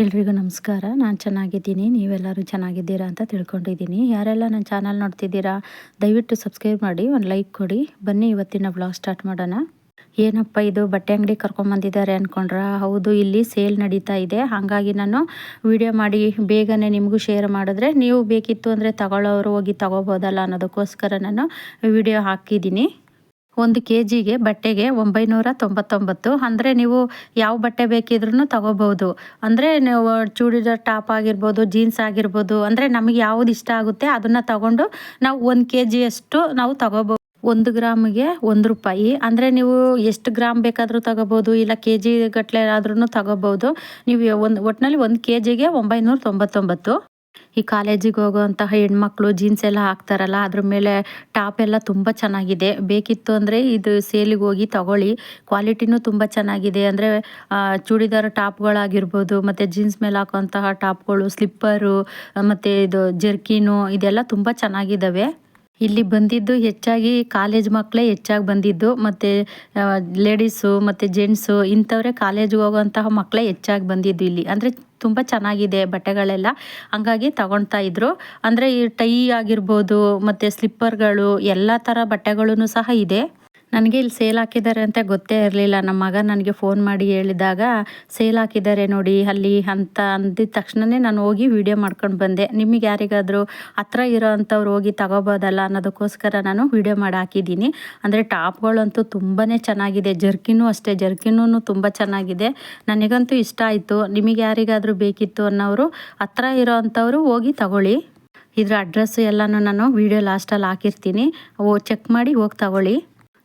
ಎಲ್ರಿಗೂ ನಮಸ್ಕಾರ. ನಾನು ಚೆನ್ನಾಗಿದ್ದೀನಿ. ನೀವೆಲ್ಲರೂ ಚೆನ್ನಾಗಿದ್ದೀರಾ ಅಂತ ತಿಳ್ಕೊಂಡಿದ್ದೀನಿ. ಯಾರೆಲ್ಲ ನನ್ನ ಚಾನಲ್ ನೋಡ್ತಿದ್ದೀರಾ, ದಯವಿಟ್ಟು ಸಬ್ಸ್ಕ್ರೈಬ್ ಮಾಡಿ, ಒಂದು ಲೈಕ್ ಕೊಡಿ. ಬನ್ನಿ ಇವತ್ತಿನ ಬ್ಲಾಗ್ ಸ್ಟಾರ್ಟ್ ಮಾಡೋಣ. ಏನಪ್ಪ ಇದು? ಬಟ್ಟೆ ಅಂಗಡಿ ಕರ್ಕೊಂಬಂದಿದ್ದಾರೆ ಅಂದ್ಕೊಂಡ್ರ ಹೌದು, ಇಲ್ಲಿ ಸೇಲ್ ನಡೀತಾ ಇದೆ. ಹಾಗಾಗಿ ನಾನು ವಿಡಿಯೋ ಮಾಡಿ ಬೇಗನೆ ನಿಮಗೂ ಶೇರ್ ಮಾಡಿದ್ರೆ ನೀವು ಬೇಕಿತ್ತು ಅಂದರೆ ತಗೊಳ್ಳೋರು ಹೋಗಿ ತಗೋಬೋದಲ್ಲ ಅನ್ನೋದಕ್ಕೋಸ್ಕರ ನಾನು ವಿಡಿಯೋ ಹಾಕಿದ್ದೀನಿ. ಒಂದು ಕೆ ಜಿಗೆ ಬಟ್ಟೆಗೆ ಒಂಬೈನೂರ ತೊಂಬತ್ತೊಂಬತ್ತು. ಅಂದರೆ ನೀವು ಯಾವ ಬಟ್ಟೆ ಬೇಕಿದ್ರೂ ತಗೋಬೋದು ಅಂದರೆ ನೀವು ಚೂಡಿದಾರ್ ಟಾಪ್ ಆಗಿರ್ಬೋದು, ಜೀನ್ಸ್ ಆಗಿರ್ಬೋದು, ಅಂದರೆ ನಮಗೆ ಯಾವುದು ಇಷ್ಟ ಆಗುತ್ತೆ ಅದನ್ನು ತಗೊಂಡು ನಾವು ಒಂದು ಕೆ ಜಿಯಷ್ಟು ನಾವು ತಗೋಬೋದು ಒಂದು ಗ್ರಾಮಿಗೆ ಒಂದು ರೂಪಾಯಿ. ಅಂದರೆ ನೀವು ಎಷ್ಟು ಗ್ರಾಮ್ ಬೇಕಾದರೂ ತಗೋಬೋದು ಇಲ್ಲ ಕೆ ಜಿ ಗಟ್ಟಲೆ ಆದ್ರೂ ತಗೋಬೋದು ನೀವು ಒಂದು ಒಟ್ಟಿನಲ್ಲಿ ಒಂದು ಕೆ ಜಿಗೆ ಒಂಬೈನೂರ ತೊಂಬತ್ತೊಂಬತ್ತು. ಈ ಕಾಲೇಜಿಗೆ ಹೋಗುವಂತಹ ಹೆಣ್ಮಕ್ಳು ಜೀನ್ಸ್ ಎಲ್ಲ ಹಾಕ್ತಾರಲ್ಲ, ಅದ್ರ ಮೇಲೆ ಟಾಪ್ ಎಲ್ಲ ತುಂಬ ಚೆನ್ನಾಗಿದೆ. ಬೇಕಿತ್ತು ಅಂದರೆ ಇದು ಸೇಲಿಗೆ ಹೋಗಿ ತಗೊಳ್ಳಿ. ಕ್ವಾಲಿಟಿನೂ ತುಂಬ ಚೆನ್ನಾಗಿದೆ ಅಂದರೆ ಚೂಡಿದಾರ ಟಾಪ್ಗಳಾಗಿರ್ಬೋದು, ಮತ್ತು ಜೀನ್ಸ್ ಮೇಲೆ ಹಾಕುವಂತಹ ಟಾಪ್ಗಳು ಸ್ಲಿಪ್ಪರು ಮತ್ತು ಇದು ಜರ್ಕಿನು ಇದೆಲ್ಲ ತುಂಬ ಚೆನ್ನಾಗಿದ್ದಾವೆ ಇಲ್ಲಿ ಬಂದಿದ್ದು ಹೆಚ್ಚಾಗಿ ಕಾಲೇಜ್ ಮಕ್ಕಳೇ ಹೆಚ್ಚಾಗಿ ಬಂದಿದ್ದು, ಮತ್ತು ಲೇಡೀಸು, ಮತ್ತು ಜೆಂಟ್ಸು, ಇಂಥವರೇ ಕಾಲೇಜ್ಗೆ ಹೋಗುವಂತಹ ಮಕ್ಕಳೇ ಹೆಚ್ಚಾಗಿ ಬಂದಿದ್ದು ಇಲ್ಲಿ. ಅಂದರೆ ತುಂಬ ಚೆನ್ನಾಗಿದೆ ಬಟ್ಟೆಗಳೆಲ್ಲ. ಹಂಗಾಗಿ ತಗೊಳ್ತಾ ಇದ್ರು. ಅಂದರೆ ಈ ಟೈ ಆಗಿರ್ಬೋದು, ಮತ್ತು ಸ್ಲಿಪ್ಪರ್ಗಳು, ಎಲ್ಲ ಥರ ಬಟ್ಟೆಗಳೂ ಸಹ ಇದೆ. ನನಗೆ ಇಲ್ಲಿ ಸೇಲ್ ಹಾಕಿದ್ದಾರೆ ಅಂತ ಗೊತ್ತೇ ಇರಲಿಲ್ಲ. ನಮ್ಮ ಮಗ ನನಗೆ ಫೋನ್ ಮಾಡಿ ಹೇಳಿದಾಗ, ಸೇಲ್ ಹಾಕಿದ್ದಾರೆ ನೋಡಿ, ಅಲ್ಲಿ ಅಂತ ಅಂದಿದ ತಕ್ಷಣವೇ ನಾನು ಹೋಗಿ ವಿಡಿಯೋ ಮಾಡ್ಕೊಂಡು ಬಂದೆ. ನಿಮಗೆ ಯಾರಿಗಾದರೂ ಹತ್ರ ಇರೋ ಅಂಥವ್ರು ಹೋಗಿ ತಗೋಬೋದಲ್ಲ ಅನ್ನೋದಕ್ಕೋಸ್ಕರ ನಾನು ವಿಡಿಯೋ ಮಾಡಿ ಹಾಕಿದ್ದೀನಿ. ಅಂದರೆ ಟಾಪ್ಗಳಂತೂ ತುಂಬಾ ಚೆನ್ನಾಗಿದೆ. ಜರ್ಕಿನೂ ಅಷ್ಟೇ ಜರ್ಕಿನೂ ತುಂಬ ಚೆನ್ನಾಗಿದೆ. ನನಗಂತೂ ಇಷ್ಟ ಆಯಿತು. ನಿಮಗೆ ಯಾರಿಗಾದರೂ ಬೇಕಿತ್ತು ಅನ್ನೋರು ಹತ್ರ ಇರೋ ಅಂಥವ್ರು ಹೋಗಿ ತಗೊಳ್ಳಿ. ಇದರ ಅಡ್ರೆಸ್ಸು ಎಲ್ಲನೂ ನಾನು ವೀಡಿಯೋ ಲಾಸ್ಟಲ್ಲಿ ಹಾಕಿರ್ತೀನಿ. ಓ ಚೆಕ್ ಮಾಡಿ ಹೋಗಿ ತಗೊಳ್ಳಿ.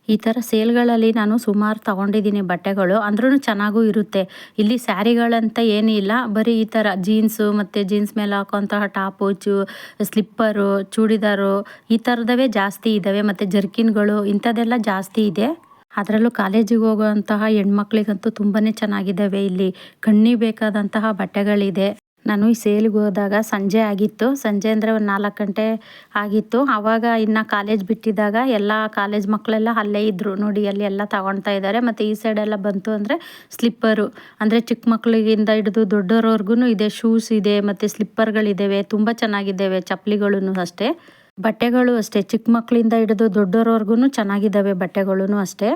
ಈ ಥರ ಸೇಲ್ಗಳಲ್ಲಿ ನಾನು ಸುಮಾರು ತೊಗೊಂಡಿದ್ದೀನಿ ಬಟ್ಟೆಗಳು. ಅಂದ್ರೂ ಚೆನ್ನಾಗೂ ಇರುತ್ತೆ. ಇಲ್ಲಿ ಸ್ಯಾರಿಗಳಂತ ಏನಿಲ್ಲ ಬರೀ ಈ ಥರ ಜೀನ್ಸು ಮತ್ತು ಜೀನ್ಸ್ ಮೇಲೆ ಹಾಕೋಂತಹ ಟಾಪು, ಚೂ, ಸ್ಲಿಪ್ಪರು, ಚೂಡಿದಾರು ಈ ಥರದವೇ ಜಾಸ್ತಿ ಇದ್ದಾವೆ ಮತ್ತು ಜರ್ಕಿನ್ಗಳು ಇಂಥದ್ದೆಲ್ಲ ಜಾಸ್ತಿ ಇದೆ. ಅದರಲ್ಲೂ ಕಾಲೇಜಿಗೆ ಹೋಗುವಂತಹ ಹೆಣ್ಮಕ್ಳಿಗಂತೂ ತುಂಬಾ ಚೆನ್ನಾಗಿದ್ದಾವೆ ಇಲ್ಲಿ. ಕಣ್ಣಿಗೆ ಬೇಕಾದಂತಹ ಬಟ್ಟೆಗಳಿದೆ. ನಾನು ಈ ಸೇಲ್ಗೆ ಹೋದಾಗ ಸಂಜೆ ಆಗಿತ್ತು. ಸಂಜೆ ಅಂದರೆ ಒಂದು ನಾಲ್ಕು ಗಂಟೆ ಆಗಿತ್ತು. ಆವಾಗ ಇನ್ನು ಕಾಲೇಜ್ ಬಿಟ್ಟಿದ್ದಾಗ ಎಲ್ಲ ಕಾಲೇಜ್ ಮಕ್ಕಳೆಲ್ಲ ಅಲ್ಲೇ ಇದ್ದರು ನೋಡಿ, ಅಲ್ಲಿ ಎಲ್ಲ ತಗೊಳ್ತಾ ಇದ್ದಾರೆ ಮತ್ತು ಈ ಸೈಡೆಲ್ಲ ಬಂತು ಅಂದರೆ ಸ್ಲಿಪ್ಪರು ಅಂದರೆ ಚಿಕ್ಕ ಮಕ್ಕಳಿಗಿಂದ ಹಿಡಿದು ದೊಡ್ಡವ್ರವ್ರಿಗೂ ಇದೆ. ಶೂಸ್ ಇದೆ, ಮತ್ತು ಸ್ಲಿಪ್ಪರ್ಗಳಿದ್ದಾವೆ ತುಂಬ ಚೆನ್ನಾಗಿದ್ದಾವೆ ಚಪ್ಪಲಿಗಳೂ ಅಷ್ಟೇ. ಬಟ್ಟೆಗಳು ಅಷ್ಟೇ. ಚಿಕ್ಕ ಮಕ್ಕಳಿಂದ ಹಿಡಿದು ದೊಡ್ಡವ್ರವ್ರಿಗೂ ಚೆನ್ನಾಗಿದ್ದಾವೆ ಬಟ್ಟೆಗಳೂ ಅಷ್ಟೇ.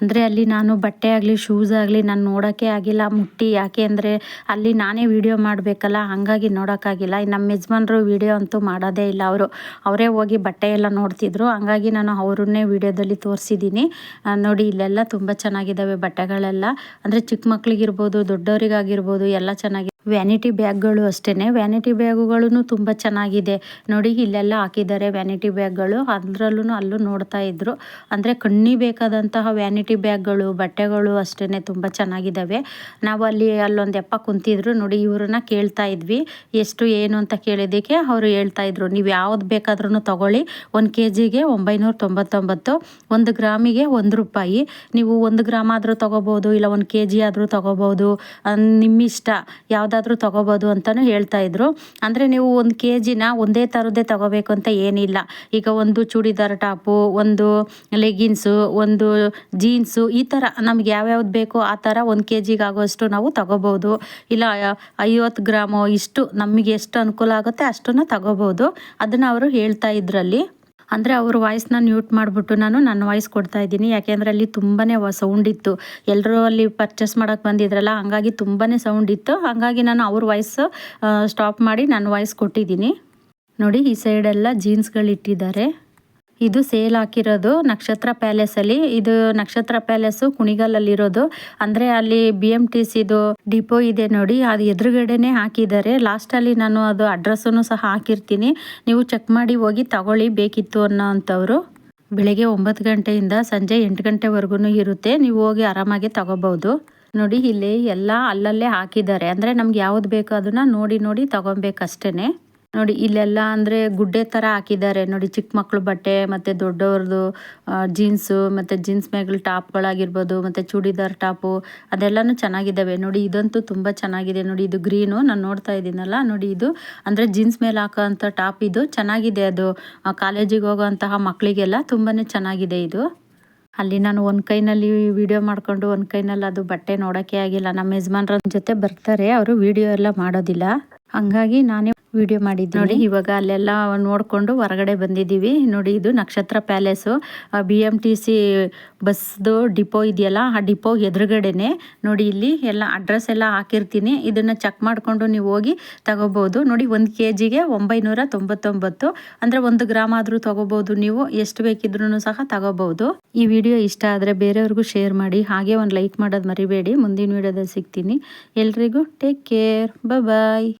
ಅಂದರೆ ಅಲ್ಲಿ ನಾನು ಬಟ್ಟೆ ಆಗಲಿ ಶೂಸ್ ಆಗಲಿ ನಾನು ನೋಡೋಕ್ಕೆ ಆಗಿಲ್ಲ, ಮುಟ್ಟಿ. ಯಾಕೆ ಅಂದರೆ ಅಲ್ಲಿ ನಾನೇ ವೀಡಿಯೋ ಮಾಡಬೇಕಲ್ಲ, ಹಾಗಾಗಿ ನೋಡೋಕ್ಕಾಗಿಲ್ಲ ನಮ್ಮ ಯಜಮಾನ್ರು ವೀಡಿಯೋ ಅಂತೂ ಮಾಡೋದೇ ಇಲ್ಲ ಅವರು. ಅವರೇ ಹೋಗಿ ಬಟ್ಟೆ ಎಲ್ಲ ನೋಡ್ತಿದ್ರು. ಹಂಗಾಗಿ ನಾನು ಅವ್ರನ್ನೇ ವೀಡಿಯೋದಲ್ಲಿ ತೋರಿಸಿದ್ದೀನಿ. ನೋಡಿ, ಇಲ್ಲೆಲ್ಲ ತುಂಬ ಚೆನ್ನಾಗಿದ್ದಾವೆ ಬಟ್ಟೆಗಳೆಲ್ಲ. ಅಂದರೆ ಚಿಕ್ಕ ಮಕ್ಳಿಗಿರ್ಬೋದು, ದೊಡ್ಡವರಿಗಾಗಿರ್ಬೋದು, ಎಲ್ಲ ಚೆನ್ನಾಗಿ ವ್ಯಾನಿಟಿ ಬ್ಯಾಗ್ಗಳು ಅಷ್ಟೇ ವ್ಯಾನಿಟಿ ಬ್ಯಾಗುಗಳೂ ತುಂಬ ಚೆನ್ನಾಗಿದೆ. ನೋಡಿ, ಇಲ್ಲೆಲ್ಲ ಹಾಕಿದ್ದಾರೆ ವ್ಯಾನಿಟಿ ಬ್ಯಾಗ್ಗಳು. ಅದರಲ್ಲೂ ಅಲ್ಲೂ ನೋಡ್ತಾ ಇದ್ರು. ಅಂದರೆ ಕಣ್ಣಿ ಬೇಕಾದಂತಹ ವ್ಯಾನಿಟಿ ಬ್ಯಾಗ್ಗಳು, ಬಟ್ಟೆಗಳು ಅಷ್ಟೇ ತುಂಬ ಚೆನ್ನಾಗಿದ್ದಾವೆ ನಾವು ಅಲ್ಲಿ ಅಲ್ಲೊಂದು ಎಪ್ಪ ಕುಂತಿದ್ರು. ನೋಡಿ, ಇವ್ರನ್ನ ಕೇಳ್ತಾ ಇದ್ವಿ. ಎಷ್ಟು, ಏನು ಅಂತ ಕೇಳಿದ್ದಕ್ಕೆ ಅವರು ಹೇಳ್ತಾ ಇದ್ರು, ನೀವು ಯಾವ್ದು ಬೇಕಾದ್ರೂ ತಗೊಳ್ಳಿ. ಒಂದು ಕೆ ಜಿಗೆ ಒಂಬೈನೂರ ತೊಂಬತ್ತೊಂಬತ್ತು ಒಂದು ಗ್ರಾಮಿಗೆ ಒಂದು ರೂಪಾಯಿ. ನೀವು ಒಂದು ಗ್ರಾಮ್ ಆದರೂ ತೊಗೋಬೋದು, ಇಲ್ಲ ಒಂದು ಕೆ ಜಿ ಆದರೂ ತೊಗೋಬೋದು. ನಿಮ್ಮಿಷ್ಟ. ಯಾವ್ದು ಯಾವುದಾದ್ರೂ ತೊಗೋಬೋದು ಅಂತಲೂ ಹೇಳ್ತಾ ಇದ್ರು. ಅಂದರೆ ನೀವು ಒಂದು ಕೆ ಜಿನ ಒಂದೇ ಥರದ್ದೇ ತಗೋಬೇಕು ಅಂತ ಏನಿಲ್ಲ. ಈಗ ಒಂದು ಚೂಡಿದಾರ್ ಟಾಪು, ಒಂದು ಲೆಗಿನ್ಸು ಒಂದು ಜೀನ್ಸು, ಈ ಥರ ನಮ್ಗೆ ಯಾವ್ಯಾವ್ದು ಬೇಕೋ ಆ ಥರ ಒಂದು ಕೆ ಜಿಗೆ ಆಗೋಷ್ಟು ನಾವು ತಗೋಬೋದು. ಇಲ್ಲ, ಐವತ್ತು ಗ್ರಾಮು ಇಷ್ಟು ನಮಗೆ ಎಷ್ಟು ಅನುಕೂಲ ಆಗುತ್ತೆ ಅಷ್ಟನ್ನು ತಗೋಬೋದು. ಅದನ್ನು ಅವರು ಹೇಳ್ತಾ ಇದ್ರಲ್ಲಿ. ಅಂದರೆ ಅವ್ರ ವಾಯ್ಸ್ನ ಮ್ಯೂಟ್ ಮಾಡಿಬಿಟ್ಟು ನಾನು ನನ್ನ ವಾಯ್ಸ್ ಕೊಡ್ತಾ ಇದ್ದೀನಿ. ಯಾಕೆಂದರೆ ಅಲ್ಲಿ ತುಂಬಾ ಸೌಂಡ್ ಇತ್ತು. ಎಲ್ಲರೂ ಅಲ್ಲಿ ಪರ್ಚೇಸ್ ಮಾಡೋಕ್ಕೆ ಬಂದಿದ್ರಲ್ಲ, ಹಂಗಾಗಿ ತುಂಬಾ ಸೌಂಡ್ ಇತ್ತು. ಹಾಗಾಗಿ ನಾನು ಅವ್ರ ವಾಯ್ಸ್ ಸ್ಟಾಪ್ ಮಾಡಿ ನನ್ನ ವಾಯ್ಸ್ ಕೊಟ್ಟಿದ್ದೀನಿ. ನೋಡಿ, ಈ ಸೈಡೆಲ್ಲ ಜೀನ್ಸ್ಗಳು ಇಟ್ಟಿದ್ದಾರೆ ಇದು ಸೇಲ್ ಹಾಕಿರೋದು ನಕ್ಷತ್ರ ಪ್ಯಾಲೇಸ್ ಅಲ್ಲಿ ಇದು ನಕ್ಷತ್ರ ಪ್ಯಾಲೇಸು ಕುಣಿಗಲಲ್ಲಿರೋದು. ಅಂದ್ರೆ ಅಲ್ಲಿ ಬಿ ಎಂ ಟಿ ಸಿದು ಡಿಪೋ ಇದೆ ನೋಡಿ, ಅದು ಎದುರುಗಡೆನೆ ಹಾಕಿದ್ದಾರೆ. ಲಾಸ್ಟಲ್ಲಿ ನಾನು ಅದು ಅಡ್ರೆಸ್ಸನ್ನು ಸಹ ಹಾಕಿರ್ತೀನಿ. ನೀವು ಚೆಕ್ ಮಾಡಿ ಹೋಗಿ ತಗೊಳ್ಳಿ, ಬೇಕಿತ್ತು ಅನ್ನೋ ಅಂಥವ್ರು ಬೆಳಿಗ್ಗೆ ಒಂಬತ್ತು ಗಂಟೆಯಿಂದ ಸಂಜೆ ಎಂಟು ಗಂಟೆವರೆಗೂ ಇರುತ್ತೆ. ನೀವು ಹೋಗಿ ಆರಾಮಾಗಿ ತಗೋಬಹುದು ನೋಡಿ, ಇಲ್ಲಿ ಎಲ್ಲ ಅಲ್ಲಲ್ಲೇ ಹಾಕಿದ್ದಾರೆ. ಅಂದ್ರೆ ನಮ್ಗೆ ಯಾವ್ದು ಬೇಕೋ ಅದನ್ನ ನೋಡಿ ನೋಡಿ ತಗೊಬೇಕಷ್ಟೇ ನೋಡಿ, ಇಲ್ಲೆಲ್ಲ ಅಂದರೆ ಗುಡ್ಡೆ ಥರ ಹಾಕಿದ್ದಾರೆ. ನೋಡಿ, ಚಿಕ್ಕ ಮಕ್ಕಳು ಬಟ್ಟೆ, ಮತ್ತು ದೊಡ್ಡವ್ರದ್ದು ಜೀನ್ಸು ಮತ್ತು ಜೀನ್ಸ್ ಮ್ಯಾಗಲ್ ಟಾಪ್ಗಳಾಗಿರ್ಬೋದು, ಮತ್ತು ಚೂಡಿದಾರ್ ಟಾಪು, ಅದೆಲ್ಲನೂ ಚೆನ್ನಾಗಿದ್ದಾವೆ. ನೋಡಿ, ಇದಂತೂ ತುಂಬ ಚೆನ್ನಾಗಿದೆ. ನೋಡಿ, ಇದು ಗ್ರೀನು. ನಾನು ನೋಡ್ತಾ ಇದ್ದೀನಲ್ಲ. ನೋಡಿ, ಇದು ಅಂದರೆ ಜೀನ್ಸ್ ಮೇಲೆ ಹಾಕೋಂಥ ಟಾಪ್ ಇದು. ಚೆನ್ನಾಗಿದೆ ಅದು. ಕಾಲೇಜಿಗೆ ಹೋಗೋಂತಹ ಮಕ್ಕಳಿಗೆಲ್ಲ ತುಂಬಾ ಚೆನ್ನಾಗಿದೆ ಇದು. ಅಲ್ಲಿ ನಾನು ಒಂದು ಕೈನಲ್ಲಿ ವಿಡಿಯೋ ಮಾಡ್ಕೊಂಡು, ಒಂದು ಕೈನಲ್ಲಿ ಅದು ಬಟ್ಟೆ ನೋಡೋಕ್ಕೆ ಆಗಿಲ್ಲ. ನಮ್ಮ ಯಜಮಾನ್ರ ಜೊತೆ ಬರ್ತಾರೆ. ಅವರು ವಿಡಿಯೋ ಎಲ್ಲ ಮಾಡೋದಿಲ್ಲ. ಹಂಗಾಗಿ ನಾನೇ ವಿಡಿಯೋ ಮಾಡಿದ್ದು ನೋಡಿ, ಇವಾಗ ಅಲ್ಲೆಲ್ಲ ನೋಡಿಕೊಂಡು ಹೊರಗಡೆ ಬಂದಿದ್ದೀವಿ. ನೋಡಿ, ಇದು Nakshatra palace. B M T C ಬಸ್ದು depot ಇದೆಯಲ್ಲ, ಆ ಡಿಪೋ ಎದುರುಗಡೆನೆ. ನೋಡಿ, ಇಲ್ಲಿ ಎಲ್ಲ ಅಡ್ರೆಸ್ ಎಲ್ಲ ಹಾಕಿರ್ತೀನಿ. ಇದನ್ನು ಚೆಕ್ ಮಾಡಿಕೊಂಡು ನೀವು ಹೋಗಿ ತಗೋಬೋದು. ನೋಡಿ, ಒಂದು ಕೆ ಜಿಗೆ ಒಂಬೈನೂರ ತೊಂಬತ್ತೊಂಬತ್ತು. ಅಂದರೆ ಒಂದು ಗ್ರಾಮ್ ಆದರೂ ತಗೋಬೋದು ನೀವು. ಎಷ್ಟು ಬೇಕಿದ್ರೂ ಸಹ ತಗೋಬೋದು. ಈ ವಿಡಿಯೋ ಇಷ್ಟ ಆದರೆ ಬೇರೆಯವ್ರಿಗೂ ಶೇರ್ ಮಾಡಿ. ಹಾಗೆ ಒಂದು ಲೈಕ್ ಮಾಡೋದು ಮರಿಬೇಡಿ. ಮುಂದಿನ ವಿಡಿಯೋದಲ್ಲಿ ಸಿಗ್ತೀನಿ. ಎಲ್ರಿಗೂ ಟೇಕ್ ಕೇರ್ ಬಾಯ್